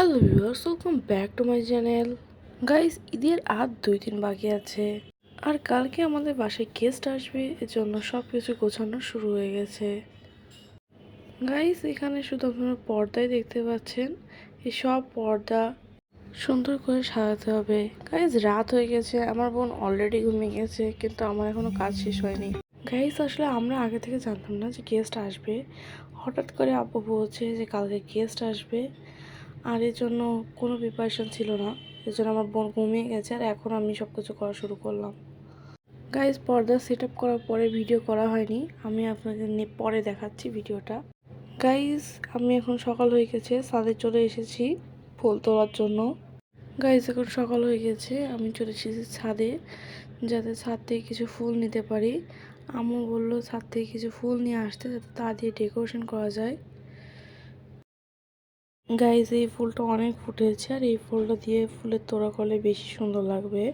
Hello viewers welcome back to my channel guys ঈদের আর দুই দিন বাকি আছে। আর কালকে আমাদের বাসায় গেস্ট আসবে এর জন্য সব কিছু গোছানো শুরু হয়ে গেছে। গাইস এখানে শুধু আপনারা পর্দায় দেখতে পাচ্ছেন। এই সব পর্দা সুন্দর করে সাজাতে হবে। গাইস রাত হয়ে গেছে, আমার বোন অলরেডি ঘুমিয়ে গেছে, কিন্তু আমার এখনও কাজ শেষ হয়নি। গাইস আসলে আমরা আগে থেকে জানতাম না যে গেস্ট আসবে। হঠাৎ করে আব্বু বলছে যে কালকে গেস্ট আসবে। আর এর জন্য কোনো প্রিপারেশন ছিল না। এর জন্য আমার বোন ঘুমিয়ে গেছে আর এখন আমি সব কিছু করা শুরু করলাম। গাইজ পর্দা সেট আপ করার পরে ভিডিও করা হয়নি। আমি আপনাদের পরে দেখাচ্ছি ভিডিওটা গাইজ আমি এখন সকাল হয়ে গেছে। ছাদে চলে এসেছি ফুল তোলার জন্য। গাইজ এখন সকাল হয়ে গেছে। আমি চলে এসেছি ছাদে যাতে ছাদ থেকে কিছু ফুল নিতে পারি। আম্মু বলল ছাদ থেকে কিছু ফুল নিয়ে আসতে যাতে তা দিয়ে ডেকোরেশন করা যায়। গাইজ এই ফুলটা অনেক ফুটেছে আর এই ফুলটা দিয়ে ফুলের তোড়া করলে বেশি সুন্দর লাগবে।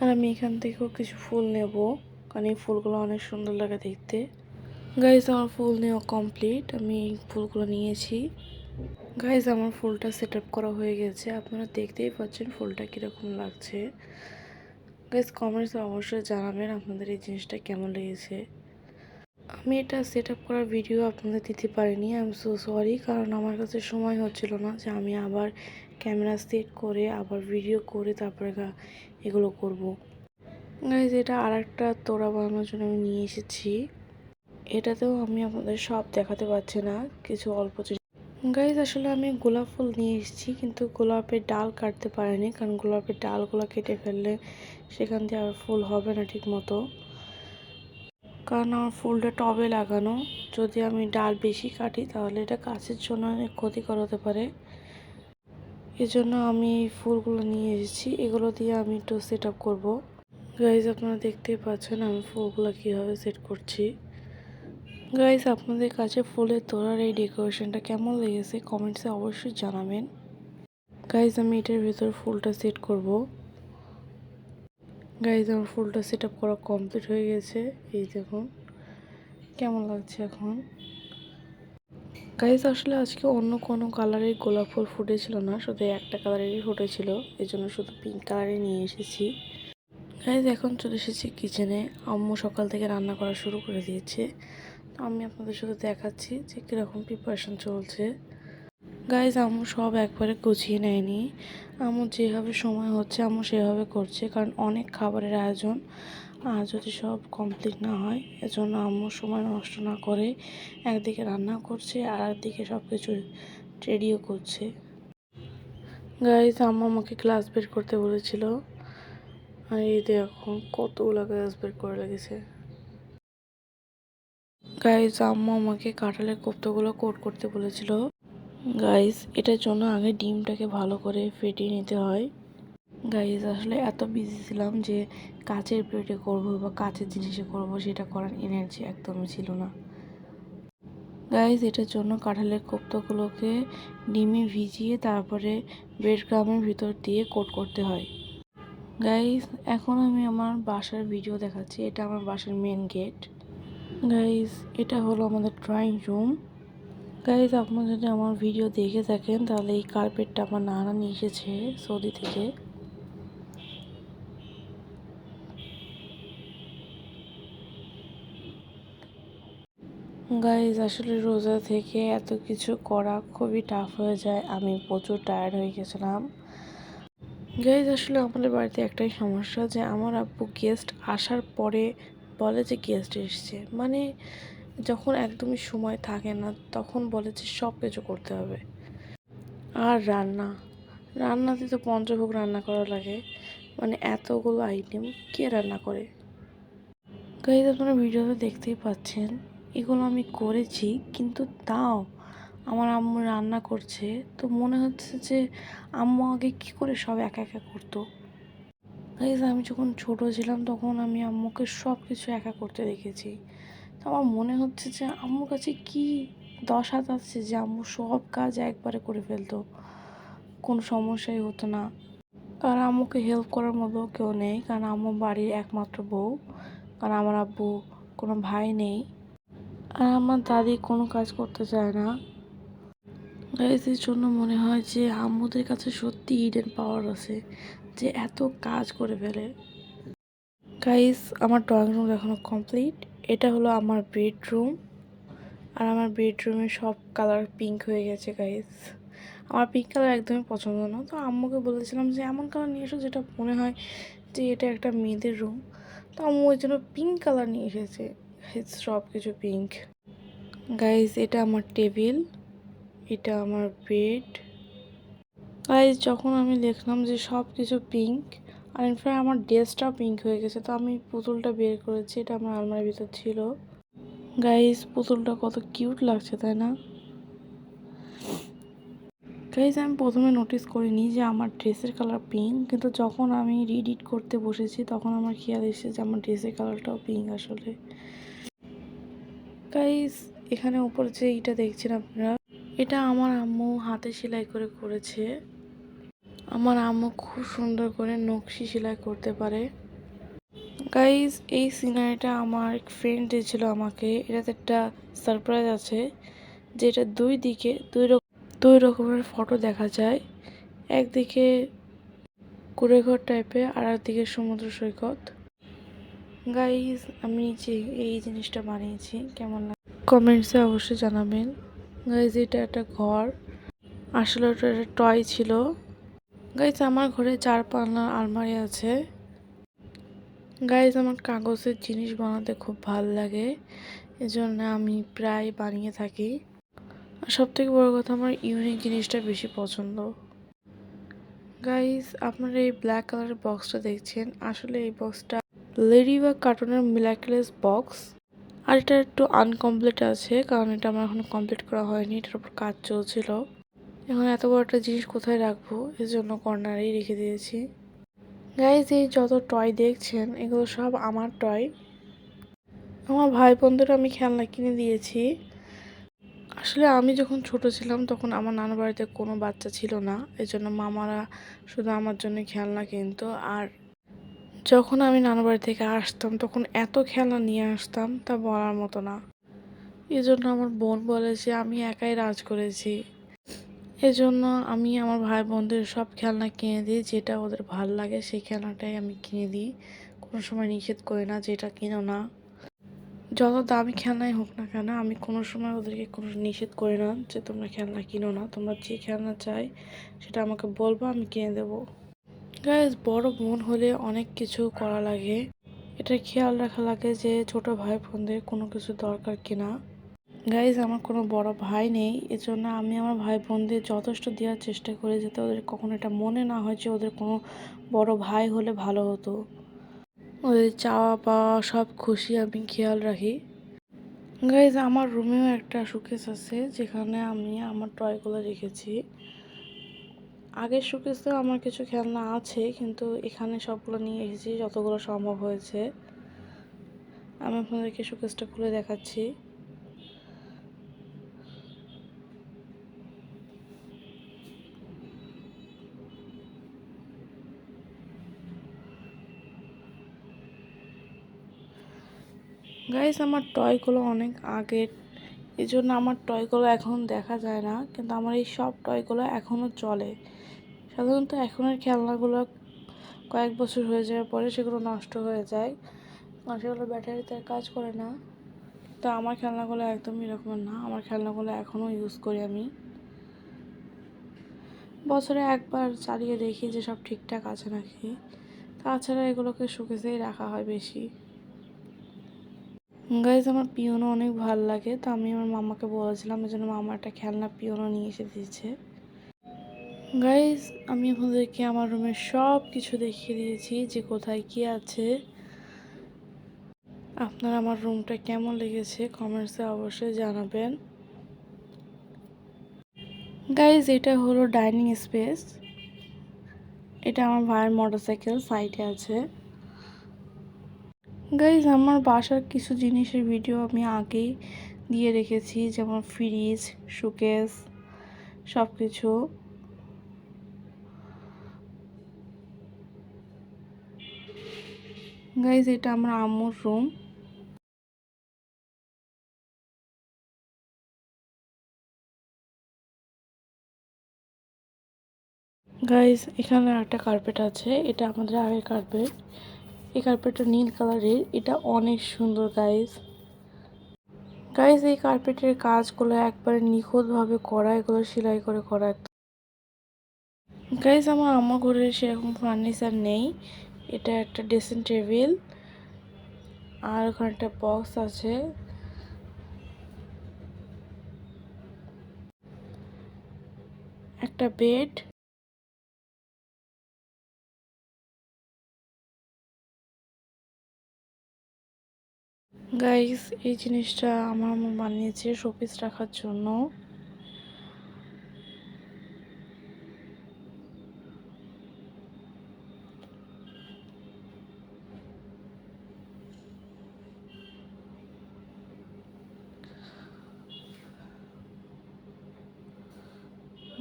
আর আমি এখান থেকেও কিছু ফুল নেব, কারণ এই ফুলগুলো অনেক সুন্দর লাগে দেখতে। গাইজ আমার ফুল নেওয়া কমপ্লিট আমি ফুলগুলো নিয়েছি। গাইজ আমার ফুলটা সেট করা হয়ে গেছে, আপনারা দেখতেই পাচ্ছেন ফুলটা কীরকম লাগছে। গাইজ কমেন্টসে অবশ্যই জানাবেন আপনাদের এই জিনিসটা কেমন লেগেছে। আমি এটা সেট আপ করার ভিডিও আপনাদের দিতে পারিনি আই এম সো সরি কারণ আমার কাছে সময় হচ্ছিল না যে আমি আবার ক্যামেরা সেট করে, আবার ভিডিও করে তারপরে এগুলো করব। গাইজ এটা আর একটা তোড়া বানানোর জন্য আমি নিয়ে এসেছি এটাতেও আমি আপনাদের সব দেখাতে পারছি না, কিছু অল্প গাইজ আসলে আমি গোলাপ ফুল নিয়ে এসেছি, কিন্তু গোলাপের ডাল কাটতে পারিনি, কারণ গোলাপের ডালগুলো কেটে ফেললে সেখান দিয়ে আর ফুল হবে না ঠিক মতো কারণ আমার ফুলটা টবে লাগানো। যদি আমি ডাল বেশি কাটি, তাহলে এটা গাছের জন্য অনেক ক্ষতিকর হতে পারে। এজন্য আমি ফুলগুলো নিয়ে এসেছি। এগুলো দিয়ে আমি একটু সেট আপ করব। গাইজ আপনারা দেখতেই পাচ্ছেন আমি ফুলগুলো কীভাবে সেট করছি। গাইজ আপনাদের কাছে ফুলের তোড়ার এই ডেকোরেশনটা কেমন লেগেছে? কমেন্টসে অবশ্যই জানাবেন। গাইজ আমি এটার ভেতর ফুলটা সেট করব। গাইজ আমার ফুলটা সেট আপ করা কমপ্লিট হয়ে গেছে। এই দেখুন, কেমন লাগছে এখন? গাইজ আসলে আজকে অন্য কোনো কালারের গোলাপ ফুল ফুটেছিল না, শুধু একটা কালারেরই ফুটেছিল এই জন্য শুধু পিঙ্ক কালারে নিয়ে এসেছি। গাইজ এখন চলে এসেছি কিচেনে আম্মু সকাল থেকে রান্না করা শুরু করে দিয়েছে। আমি আপনাদের সাথে দেখাচ্ছি যে কীরকম প্রিপারেশন চলছে। গাইজ আম্মু সব একবারে গুছিয়ে নেয়নি। আম্মু যেভাবে সময় হচ্ছে, আম্মু সেভাবে করছে, কারণ অনেক খাবারের আয়োজন। আর যদি সব কমপ্লিট না হয়, এজন্য আম্মু সময় নষ্ট না করে একদিকে রান্না করছে আর একদিকে সব কিছু রেডিও করছে। গাইজ আম্মু আমাকে ক্লাস বের করতে বলেছিল। আর এই দেখুন কতগুলো গ্যাস বের করে লেগেছে। গাইজ আম্মু আমাকে কাঁঠালের কোপ্তাগুলো কোট করতে বলেছিল। গাইজ এটার জন্য আগে ডিমটাকে ভালো করে ফেটিয়ে নিতে হয়। গাইজ আসলে এত বিজি ছিলাম যে কাচের প্লেটে করব বা কাচের জিনিসে করব সেটা করার এনার্জি একদমই ছিল না। গাইজ এটার জন্য কাঁঠালের কোপ্তাগুলোকে ডিমে ভিজিয়ে তারপরে ব্রেড ক্রামের ভিতর দিয়ে কোট করতে হয়। গাইজ এখন আমি আমার বাসার ভিডিও দেখাচ্ছি। এটা আমার বাসার মেন গেট গাইজ এটা হলো আমাদের ড্রয়িং রুম গাইজ আপনারা যদি আমার ভিডিও দেখে থাকেন, তাহলে এই কার্পেটটা আমার নানা নিয়ে এসেছে সৌদি থেকে। গাইজ আসলে রোজা থেকে এত কিছু করা খুবই টাফ হয়ে যায়। আমি প্রচুর টায়ার্ড হয়ে গেছিলাম। গাইজ আসলে আমাদের বাড়িতে একটাই সমস্যা যে, আমার আব্বু গেস্ট আসার পরে বলে যে গেস্ট এসছে। মানে যখন একদমই সময় থাকে না, তখন বলে যে সব কিছু করতে হবে। আর রান্না, রান্নাতে তো পঞ্চভোগ রান্না করা লাগে। মানে এতগুলো আইটেম কে রান্না করে? গাইজ আপনারা ভিডিওতে দেখতেই পাচ্ছেন, এগুলো আমি করেছি, কিন্তু তাও আমার আম্মু রান্না করছে। তো মনে হচ্ছে যে আম্মু আগে কী করে সব একা একা করতো? গাইজ আমি যখন ছোট ছিলাম, তখন আমি আম্মুকে সব কিছু একা করতে দেখেছি। আমার মনে হচ্ছে যে আম্মুর কাছে কি দশ হাত আছে যে আম্মু সব কাজ একবারে করে ফেলতো। কোনো সমস্যাই হতো না। কারণ আম্মুকে হেল্প করার মতো কেউ নেই, কারণ আম্মু বাড়ির একমাত্র বউ কারণ আমার আব্বু কোনো ভাই নেই। আর আমার দাদি কোনো কাজ করতে চায় না। এর জন্য মনে হয় যে আম্মুদের কাছে সত্যি ইডেন পাওয়ার আছে যে এত কাজ করে ফেলে। গাইস আমার ড্রয়িং রুম এখনও কমপ্লিট এটা হলো আমার বেডরুম। আর আমার বেডরুমে সব কালার পিঙ্ক হয়ে গেছে গাইস আমার পিঙ্ক কালার একদমই পছন্দ না। তো আম্মুকে বলেছিলাম যে, এমন কালার নিয়ে এসো যেটা মনে হয় যে এটা একটা মেয়েদের রুম তো আম্মু ওই জন্য পিঙ্ক কালার নিয়ে এসেছে। সব কিছু পিঙ্ক গাইস এটা আমার টেবিল এটা আমার বেড গাইজ যখন আমি দেখলাম যে সব কিছু পিঙ্ক আর ইনফ্যাক্ট আমার ড্রেসটাও পিঙ্ক হয়ে গেছে, তো আমি পুতুলটা বের করেছি, এটা আমার আলমারির ভিতর ছিল। গাইস পুতুলটা কত কিউট লাগছে, তাই না? গাইজ আমি প্রথমে নোটিস করিনি যে আমার ড্রেসের কালার পিঙ্ক কিন্তু যখন আমি রিডিট করতে বসেছি, তখন আমার খেয়াল এসেছে যে আমার ড্রেসের কালারটাও পিঙ্ক আসলে। গাইজ এখানে উপরে যে এইটা দেখছেন আপনারা, এটা আমার আম্মু হাতে সেলাই করে করেছে। আমার আম্মু খুব সুন্দর করে নকশি সেলাই করতে পারে। গাইজ এই সিনারিটা আমার এক ফ্রেন্ড দিয়েছিল আমাকে। এটাতে একটা সারপ্রাইজ আছে, যেটা দুই দিকে দুই রকম দুই রকমের ফটো দেখা যায়। একদিকে কুড়েঘর টাইপের আর একদিকে সমুদ্র সৈকত। গাইজ আমি যে এই জিনিসটা বানিয়েছি, কেমন কমেন্টসে অবশ্যই জানাবেন। গাইজ এটা একটা ঘর। আসলে ওটা একটা টয় ছিল। গাইজ আমার ঘরে চার পাল্লার আলমারি আছে। গাইজ আমার কাগজের জিনিস বানাতে খুব ভালো লাগে। এজন্য আমি প্রায় বানিয়ে থাকি। আর সব থেকে বড়ো কথা, আমার ইউনিক জিনিসটা বেশি পছন্দ। গাইজ আপনারা এই ব্ল্যাক কালারের বক্সটা দেখছেন। আসলে এই বক্সটা লেডি বা কার্টুনের মিলাকুলাস বক্স আর এটা একটু আনকমপ্লিট আছে, কারণ এটা আমার এখন কমপ্লিট করা হয়নি। এটার উপর কাজ চলছিল। এখন এত বড় একটা জিনিস কোথায় রাখব? এর জন্য কর্নারেই রেখে দিয়েছি। গাইজ এই যত টয় দেখছেন, এগুলো সব আমার টয় আমার ভাই বোনদের আমি খেলনা কিনে দিয়েছি। আসলে আমি যখন ছোট ছিলাম, তখন আমার নানা বাড়িতে কোনো বাচ্চা ছিল না। এই জন্য মামারা শুধু আমার জন্য খেলনা কিনতো। আর যখন আমি নানা বাড়ি থেকে আসতাম, তখন এত খেলনা নিয়ে আসতাম, তা বলার মতো না। এই জন্য আমার বোন বলে যে, আমি একাই রাজ করেছি। এজন্য আমি আমার ভাই বোনদের সব খেলনা কিনে দিই, যেটা ওদের ভালো লাগে সেই খেলনাটাই আমি কিনে দিই। কোনো সময় নিষেধ করি না যেটা কিনো না। যত দামি খেলনাই হোক না কেন, আমি কোনো সময় ওদেরকে কোনো নিষেধ করি না যে তোমরা খেলনা কিনো না, তোমরা যে খেলনা চাই সেটা আমাকে বলব, আমি কিনে দেবো। গাইজ বড় বোন হলে অনেক কিছু করা লাগে। এটা খেয়াল রাখা লাগে যে ছোট ভাই বোনদের কোনো কিছু দরকার কিনা। গাইজ আমার কোনো বড় ভাই নেই, এজন্য আমি আমার ভাই বোনদের যথেষ্ট দেওয়ার চেষ্টা করি যাতে ওদের কখনো এটা মনে না হয় যে ওদের কোনো বড় ভাই হলে ভালো হতো। ওদের চাওয়া পাওয়া সব খুশি, আমি খেয়াল রাখি। গাইজ আমার রুমেও একটা শোকেস আছে, যেখানে আমি আমার টয়গুলো রেখেছি। আগের শোকেসেও আমার কিছু খেলনা আছে, কিন্তু এখানে সবগুলো নিয়ে এসেছি, যতগুলো সম্ভব হয়েছে। আমি আপনাদেরকে শোকেসটা খুলে দেখাচ্ছি। গাইস আমার টয়গুলো অনেক আগের। এই জন্য আমার টয়গুলো এখন দেখা যায় না, কিন্তু আমার এই সব টয়গুলো এখনও চলে। সাধারণত এখনের খেলনাগুলো কয়েক বছর হয়ে যাওয়ার পরে সেগুলো নষ্ট হয়ে যায়। আর সেগুলো ব্যাটারিতে কাজ করে না। তো আমার খেলনাগুলো একদমই এরকমের না। আমার খেলনাগুলো এখনও ইউজ করি আমি। বছরে একবার চালিয়ে দেখি যে সব ঠিকঠাক আছে নাকি। তাছাড়া এগুলোকে শুকেছেই রাখা হয় বেশি। গাইজ আমার পিওনো অনেক ভালো লাগে, তো আমি আমার মামাকে বলেছিলাম, এই জন্য মামা একটা খেলনা পিওনো নিয়ে এসে দিয়েছে। গাইজ আমি আপনাদেরকে আমার রুমের সব কিছু দেখিয়ে দিয়েছি, যে কোথায় কি আছে। আপনার আমার রুমটা কেমন লেগেছে কমেন্টসে অবশ্যই জানাবেন। গাইজ এটা হলো ডাইনিং স্পেস। এটা আমার ভাইয়ের মোটরসাইকেল, সাইডে আছে। গাইজ আমার বাসার কিছু জিনিসের ভিডিও আমি আগেই দিয়ে রেখেছি, যেমন ফ্রিজ শোকেস সব কিছু গাইজ এটা আমার আম্মুর রুম গাইজ এখানে একটা কার্পেট আছে, এটা আমাদের আগের কার্পেট এই কার্পেটটা নীল কালারের, এটা অনেক সুন্দর গাইজ গাইজ এই কার্পেটের কাজগুলো একবারে নিখুঁতভাবে করা, এগুলো সেলাই করে করা গাইজ আমার আমার ঘরে সেরকম ফার্নিচার নেই। এটা একটা ড্রেসিং টেবিল আর ওখানে একটা বক্স আছে। একটা বেড গাইস এই জিনিসটা আমার আম্মু বানিয়েছে শোপিস রাখার জন্য।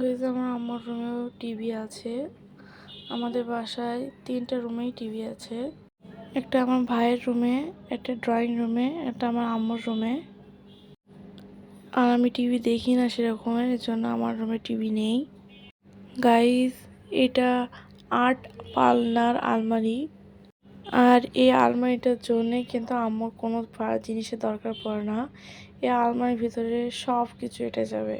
গাইস আমার আম্মার রুমেও টিভি আছে। আমাদের বাসায় তিনটা রুমেই টিভি আছে। একটা আমার ভাইয়ের রুমে, একটা ড্রয়িং রুমে একটা আমার আম্মুর রুমে। আর আমি টিভি দেখি না সেরকমের, এর জন্য আমার রুমে টিভি নেই। গাইস এটা আট পালনার আলমারি। আর এই আলমারিটার জন্যে কিন্তু আম্মুর কোনো জিনিসের দরকার পড়ে না। এই আলমারির ভিতরে সব কিছু এটা যাবে।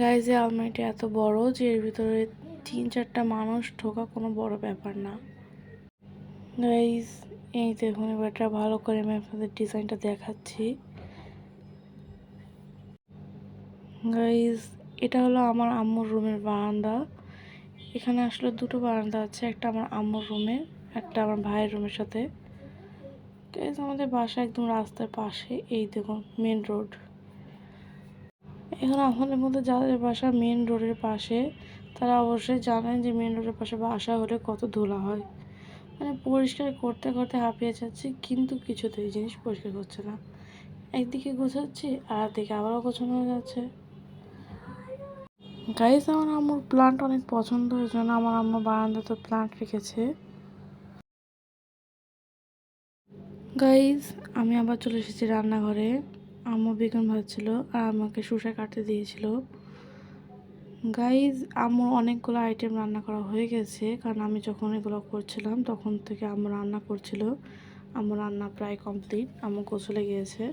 গাইজ এই আলমারিটা এত বড় যে এর ভিতরে তিন চারটা মানুষ ঢোকা কোনো বড় ব্যাপার না। গাইজ এই দেখুন এবারটা ভালো করে আমি আপনাদের ডিজাইনটা দেখাচ্ছি। গাইজ এটা হলো আমার আম্মুর রুমের বারান্দা। এখানে আসলে দুটো বারান্দা আছে, একটা আমার আম্মুর রুমে, একটা আমার ভাইয়ের রুমের সাথে। গাইজ আমাদের বাসা একদম রাস্তার পাশে, এই দেখুন মেন রোড এখন আমাদের মধ্যে যাদের বাসা মেন রোডের পাশে, তারা অবশ্যই জানেন যে মেন রোডের পাশে বাসা হলে কত ধুলা হয়। মানে পরিষ্কার করতে করতে হাঁপিয়ে যাচ্ছে, কিন্তু কিছুতেই জিনিস পরিষ্কার করছে না। একদিকে গোছাচ্ছি আর একদিকে আবারও গোছানো হয়ে যাচ্ছে। গাইজ আমার আম্মুর প্লান্ট অনেক পছন্দ ওই জন্য আমার আম্মু বারান্দাতে প্লান্ট রেখেছে। গাইজ আমি আবার চলে এসেছি রান্নাঘরে। আম্মু বেগুন ভাজছিল আর আমাকে শুষা কাটতে দিয়েছিল। গাইজ আমার অনেকগুলো আইটেম রান্না করা হয়ে গেছে। কারণ আমি যখন এগুলো করছিলাম, তখন থেকে আমার রান্না করছিল। আমার রান্না প্রায় কমপ্লিট আমার গোসলে গিয়েছে।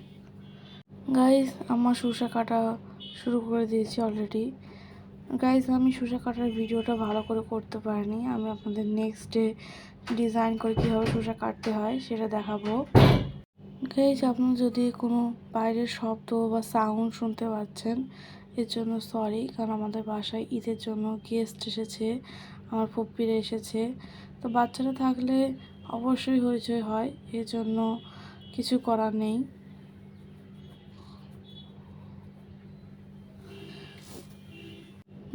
গাইজ আমার শুষা কাটা শুরু করে দিয়েছি অলরেডি গাইজ আমি শুষা কাটার ভিডিওটা ভালো করে করতে পারিনি। আমি আপনাদের নেক্সট ডে ডিজাইন করে কীভাবে শুষা কাটতে হয়, সেটা দেখাবো। গাইজ আপনার যদি কোনো বাইরের শব্দ বা সাউন্ড শুনতে পাচ্ছেন এর জন্য সরি কারণ আমাদের বাসায় ঈদের জন্য গেস্ট এসেছে, আমার পপ্পিরা এসেছে। তো বাচ্চারা থাকলে অবশ্যই হইচই হয়, এর জন্য কিছু করার নেই।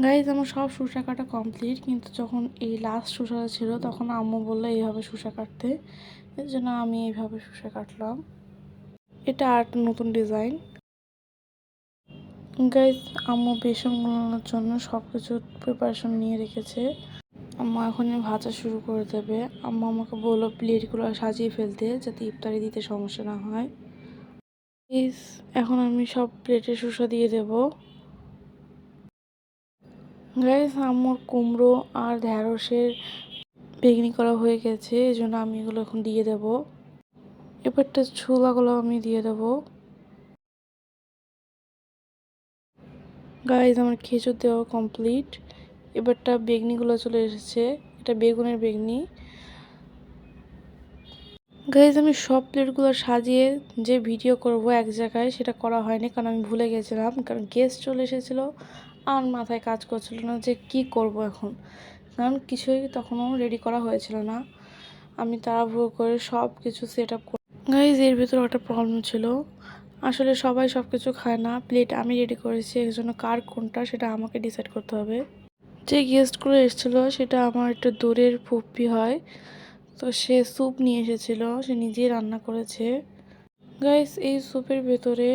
গাইজ আমার সব শুষা কাটা কমপ্লিট কিন্তু যখন এই লাস্ট শুষাটা ছিল, তখন আম্মু বলল এইভাবে শুষা কাটতে। এর জন্য আমি এইভাবে শুষা কাটলাম। এটা আর নতুন ডিজাইন গাইজ আম্মু বেসন গুলানোর জন্য সব কিছু প্রিপারেশন নিয়ে রেখেছে। আম্মা এখনই ভাজা শুরু করে দেবে। আম্মু আমাকে বলল প্লেটগুলো সাজিয়ে ফেলতে যাতে ইফতারি দিতে সমস্যা না হয়। প্লিজ এখন আমি সব প্লেটে শুষা দিয়ে দেব। গাইজ আম্মুর কুমড়ো আর ঢ্যাঁড়সের বেগনি করা হয়ে গেছে এই জন্য আমি এগুলো এখন দিয়ে দেব। এবারটা ছোলাগুলো আমি দিয়ে দেবো। গাইজ আমার খেজুর দেওয়া কমপ্লিট এবারটা বেগনিগুলো চলে এসেছে। এটা বেগুনের বেগনি। গাইজ আমি সব প্লেটগুলো সাজিয়ে যে ভিডিও করব এক জায়গায়, সেটা করা হয়নি, কারণ আমি ভুলে গেছিলাম, কারণ গেস্ট চলে এসেছিল, আর মাথায় কাজ করছিল না যে কি করব এখন। কারণ কিছুই তখনও রেডি করা হয়েছিল না। আমি তাড়াহুড়ো করে সব কিছু সেট আপ গাইজ এর ভিতরে একটা প্রবলেম ছিল। আসলে সবাই সব কিছু খায় না। প্লেট আমি রেডি করেছি, এর জন্য কার কোনটা সেটা আমাকে ডিসাইড করতে হবে। যে গেস্টগুলো এসেছিল, সেটা আমার একটু দূরের ফুপ্পি হয়। তো সে স্যুপ নিয়ে এসেছিল, সে নিজেই রান্না করেছে। গাইস এই স্যুপের ভেতরে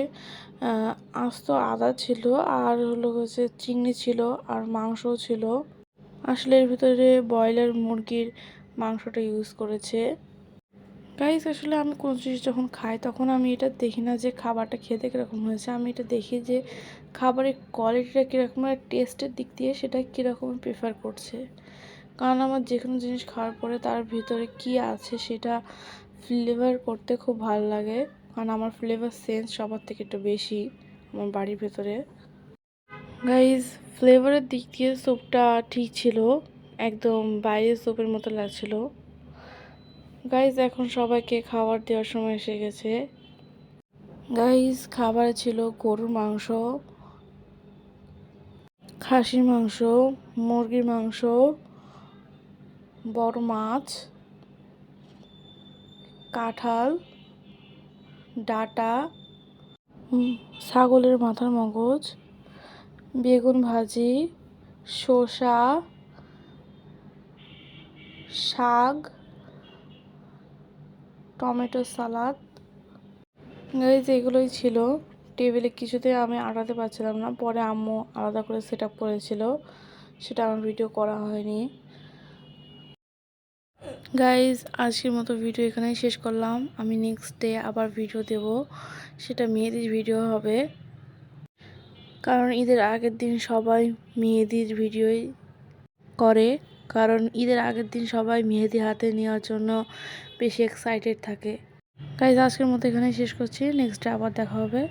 আস্ত আদা ছিল, আর হলো হচ্ছে চিংড়ি ছিল, আর মাংসও ছিল। আসলে এর ভিতরে ব্রয়লার মুরগির মাংসটা ইউজ করেছে। গাইস আসলে আমি কোনো জিনিস যখন খাই, তখন আমি এটা দেখি না যে খাবারটা খেতে কীরকম হয়েছে। আমি এটা দেখি যে খাবারের কোয়ালিটিটা কীরকম আর টেস্টের দিক দিয়ে সেটা কীরকম প্রেফার করছে। কারণ আমার যে কোনো জিনিস খাওয়ার পরে তার ভিতরে কি আছে সেটা ফ্লেভার করতে খুব ভালো লাগে। কারণ আমার ফ্লেভার সেন্স সবার থেকে একটু বেশি আমার বাড়ির ভেতরে। গাইজ ফ্লেভারের দিক দিয়ে স্যুপটা ঠিক ছিল। একদম বাইরের স্যুপের মতো লাগছিল। গাইজ এখন সবাইকে খাবার দেওয়ার সময় এসে গেছে। গাইজ খাবার ছিল গরুর মাংস, খাসির মাংস, মুরগির মাংস, বড় মাছ, কাঁঠাল, ডাটা ছাগলের মাথার মগজ, বেগুন ভাজি, শসা, শাক টমেটো সালাদ। গাইজ এগুলোই ছিল। টেবিলে কিছুতে আমি আটাতে পারছিলাম না। পরে আম্মু আলাদা করে সেট আপ করেছিল। সেটা আমার ভিডিও করা হয়নি। গাইজ আজকের মতো ভিডিও এখানেই শেষ করলাম। আমি নেক্সট ডে আবার ভিডিও দেব। সেটা মেয়েদের ভিডিও হবে। কারণ ঈদের আগের দিন সবাই মেহেদির ভিডিওই করে। কারণ ঈদের আগের দিন সবাই মেহেদি হাতে নেওয়ার জন্য বেশি এক্সাইটেড থাকে। গাইজ আজকের মতো এখানেই শেষ করছি। নেক্সট ডে আবার দেখা হবে।